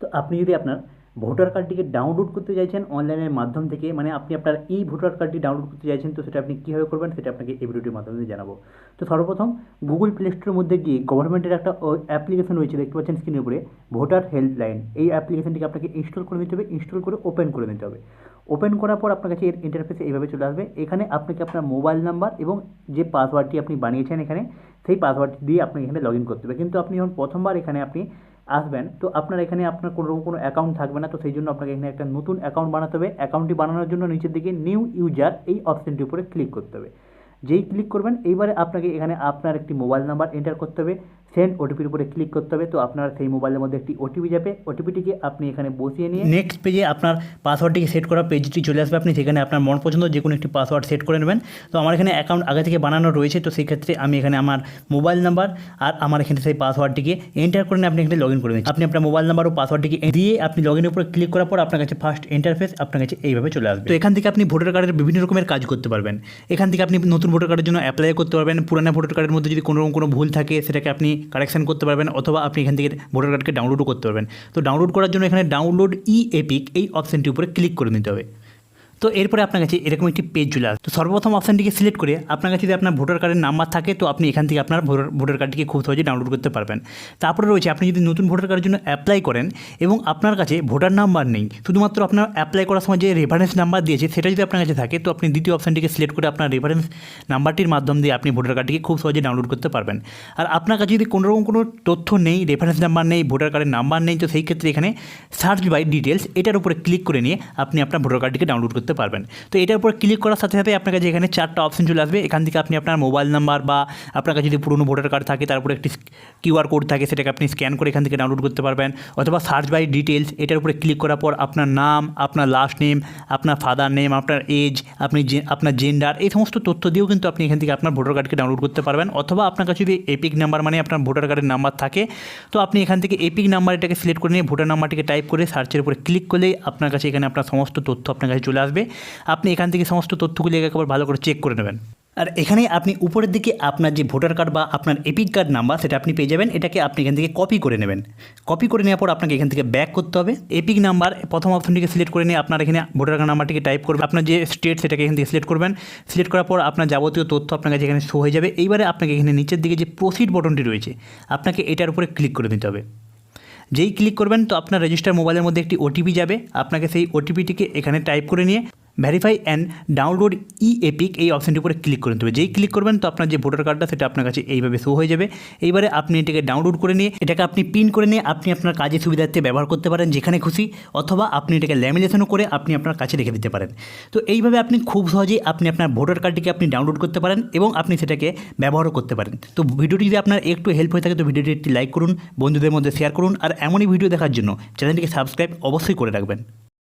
তো আপনি যদি আপনার ভোটার কার্ডটিকে ডাউনলোড করতে চাইছেন অনলাইনের মাধ্যম থেকে মানে আপনি আপনার এই ভোটার কার্ডটি ডাউনলোড করতে চাইছেন, তো সেটা আপনি কীভাবে করবেন সেটা আপনাকে এই ভিডিওটির মাধ্যমে জানাব। তো সর্বপ্রথম গুগল প্লে স্টোরের মধ্যে গিয়ে গভর্নমেন্টের একটা অ্যাপ্লিকেশন রয়েছে দেখতে পাচ্ছেন স্ক্রিনের উপরে ভোটার হেল্পলাইন এই অ্যাপ্লিকেশনটিকে আপনাকে ইনস্টল করে নিতে হবে ইনস্টল করে ওপেন করে নিতে হবে। ওপেন করার পর আপনার কাছে এর ইন্টারফেস এইভাবে চলে আসবে। এখানে আপনাকে আপনার মোবাইল নাম্বার এবং যে পাসওয়ার্ডটি আপনি বানিয়েছেন এখানে, সেই পাসওয়ার্ডটি দিয়ে আপনাকে এখানে লগ ইন করতে হবে। কিন্তু আপনি যখন প্রথমবার এখানে আপনি আসবেন, তো আপনার এখানে আপনার কোনো রকম কোনো অ্যাকাউন্ট থাকবে না, তো সেই জন্য আপনাকে এখানে একটা নতুন অ্যাকাউন্ট বানাতে হবে। অ্যাকাউন্টটি বানানোর জন্য নিচের দিকে নিউ ইউজার এই অপশানটির উপরে ক্লিক করতে হবে। যেই ক্লিক করবেন, এইবারে আপনাকে এখানে আপনার একটি মোবাইল নাম্বার এন্টার করতে হবে। সেন্ড ওটিপির উপরে ক্লিক করতে হবে। তো আপনার সেই মোবাইলের মধ্যে একটি ওটিপি যাবে। ওটিপিটিকে আপনি এখানে বসিয়ে নিয়ে নেক্সট পেজে আপনার পাসওয়ার্ডটিকে সেট করা পেজটি চলে আসবে আপনি সেখানে আপনার মন পছন্দ যে কোনো একটি পাসওয়ার্ড সেট করে নেবেন। তো আমার এখানে অ্যাকাউন্ট আগে থেকে বানানো রয়েছে। তো সেই ক্ষেত্রে আমি এখানে আমার মোবাইল নাম্বার আর আমার এখানে সেই পাসওয়ার্ডটিকে এন্টার করে আপনি এখানে লগ ইন করে নিচ্ছেন। আপনি আপনার মোবাইল নাম্বার ও পাসওয়ার্ডটিকে দিয়ে আপনি লগ ইনের উপরে ক্লিক করার পর আপনার কাছে ফার্স্ট ইন্টারফেস আপনার কাছে এইভাবে চলে আসবে। তো এখান থেকে আপনি ভোটার কার্ডের বিভিন্ন রকমের কাজ করতে পারবেন। এখান থেকে আপনি নতুন ভোটার কার্ডের জন্য অ্যাপ্লাই করতে পারবেন। পুরানো ভোটার কার্ডের মধ্যে যদি কোনো কোনো ভুল থাকে, সেটাকে আপনি কারেকশন করতে পারবেন অথবা আপনি এখান থেকে ভোটার কার্ডকে ডাউনলোডও করতে পারবেন। তো ডাউনলোড করার জন্য এখানে ডাউনলোড ই এপিক এই অপশানটির উপরে ক্লিক করে নিতে হবে। তো এরপরে আপনার কাছে এরকম একটি পেজ চলে আসবে তো সর্বপ্রথম অপশানটিকে সিলেক্ট করে আপনার কাছে যদি আপনার ভোটার কার্ডের নাম্বার থাকে, তো আপনি এখান থেকে আপনার ভোটার ভোটার কার্ডটিকে খুব সহজে ডাউনলোড করতে পারবেন। তারপরে রয়েছে আপনি যদি নতুন ভোটার কার্ডের জন্য অ্যাপ্লাই করেন এবং আপনার কাছে ভোটার নাম্বার নেই, শুধুমাত্র আপনার অ্যাপ্লাই করার সময় যে রেফারেন্স নাম্বার দিয়েছে, সেটা যদি আপনার কাছে থাকে, তো আপনি দ্বিতীয় অপশানটিকে সিলেক্ট করে আপনার রেফারেন্স নাম্বারটির মাধ্যম দিয়ে আপনি ভোটার কার্ডটিকে খুব সহজে ডাউনলোড করতে পারবেন। আর আপনার কাছে যদি কোনো রকম কোনো তথ্য নেই রেফারেন্স নাম্বার নেই ভোটার কার্ডের নাম্বার নেই, তো সেই ক্ষেত্রে এখানে সার্চ বাই ডিটেলস এটার উপরে ক্লিক করে নিয়ে আপনি আপনার ভোটার কার্ডটিকে ডাউনলোড করতে পারবেন। তো এটার উপর ক্লিক করার সাথে সাথে আপনার কাছে এখানে চারটা অপশন চলে আসবে, এখান থেকে আপনি আপনার মোবাইল নাম্বার বা আপনার কাছে যদি পুরনো ভোটার কার্ড থাকে, তার উপরে একটি কিউআর কোড থাকে, সেটাকে আপনি স্ক্যান করে এখান থেকে ডাউনলোড করতে পারবেন। অথবা সার্চ বাই ডিটেলস এটার উপরে ক্লিক করার পর আপনার নাম, আপনার লাস্ট নেম আপনার ফাদার নেম আপনার এজ আপনি আপনার জেন্ডার এই সমস্ত তথ্য দিয়েও কিন্তু আপনি এখান থেকে আপনার ভোটার কার্ডকে ডাউনলোড করতে পারবেন। অথবা আপনার কাছে যদি এপিক নাম্বার মানে আপনার ভোটার কার্ডের নাম্বার থাকে, তো আপনি এখান থেকে এপিক নাম্বার এটাকে সিলেক্ট করে নিয়ে ভোটার নাম্বারটিকে টাইপ করে সার্চের উপরে ক্লিক করলেই আপনার কাছে এখানে আপনার সমস্ত তথ্য আপনার কাছে চলে আসবে। আপনি এখান থেকে সমস্ত তথ্যগুলি একবার ভালো করে চেক করে নেবেন। আর এখানে আপনি উপরের দিকে আপনার যে ভোটার কার্ড বা আপনার এপিক কার্ড নাম্বার সেটা আপনি পেয়ে যাবেন, এটাকে আপনি এখান থেকে কপি করে নেবেন। কপি করে নেওয়ার পর আপনাকে এখান থেকে ব্যাক করতে হবে। এপিক নাম্বার প্রথম অপশনটিকে সিলেক্ট করে নিয়ে আপনার এখানে ভোটার কার্ড নাম্বারটিকে টাইপ করবেন। আপনার যে স্টেট সেটাকে এখান থেকে সিলেক্ট করবেন। সিলেক্ট করার পর আপনার যাবতীয় তথ্য আপনার কাছে এখানে শো হয়ে যাবে। এইবারে আপনাকে এখানে নিচের দিকে যে প্রসিড বটনটি রয়েছে, আপনাকে এটার উপরে ক্লিক করে দিতে হবে। যেই ক্লিক করবেন তো আপনার রেজিস্টার মোবাইলের মধ্যে একটি ওটিপি যাবে। আপনাকে সেই ওটিপিটিকে এখানে টাইপ করে নিয়ে verify and download e EPIC এই অপশানটির উপরে ক্লিক করে হবে। যেই ক্লিক করবেন তো আপনার যে ভোটার কার্ডটা সেটা আপনার কাছে এইভাবে শো হয়ে যাবে। এইবারে আপনি এটাকে ডাউনলোড করে নিয়ে, এটাকে আপনি পিন করে নিয়ে আপনি আপনার কাজের সুবিধার্থে ব্যবহার করতে পারেন যেখানে খুশি, অথবা আপনি এটাকে ল্যামিনেশনও করে আপনি আপনার কাছে রেখে দিতে পারেন। তো এইভাবে আপনি খুব সহজেই আপনি আপনার ভোটার কার্ডটিকে আপনি ডাউনলোড করতে পারেন এবং আপনি সেটাকে ব্যবহারও করতে পারেন। তো ভিডিওটি যদি আপনার একটু হেল্প হয়ে থাকে, তো ভিডিওটি একটি লাইক করুন, বন্ধুদের মধ্যে শেয়ার করুন, আর এমনই ভিডিও দেখার জন্য চ্যানেলটিকে সাবস্ক্রাইব অবশ্যই করে রাখবেন।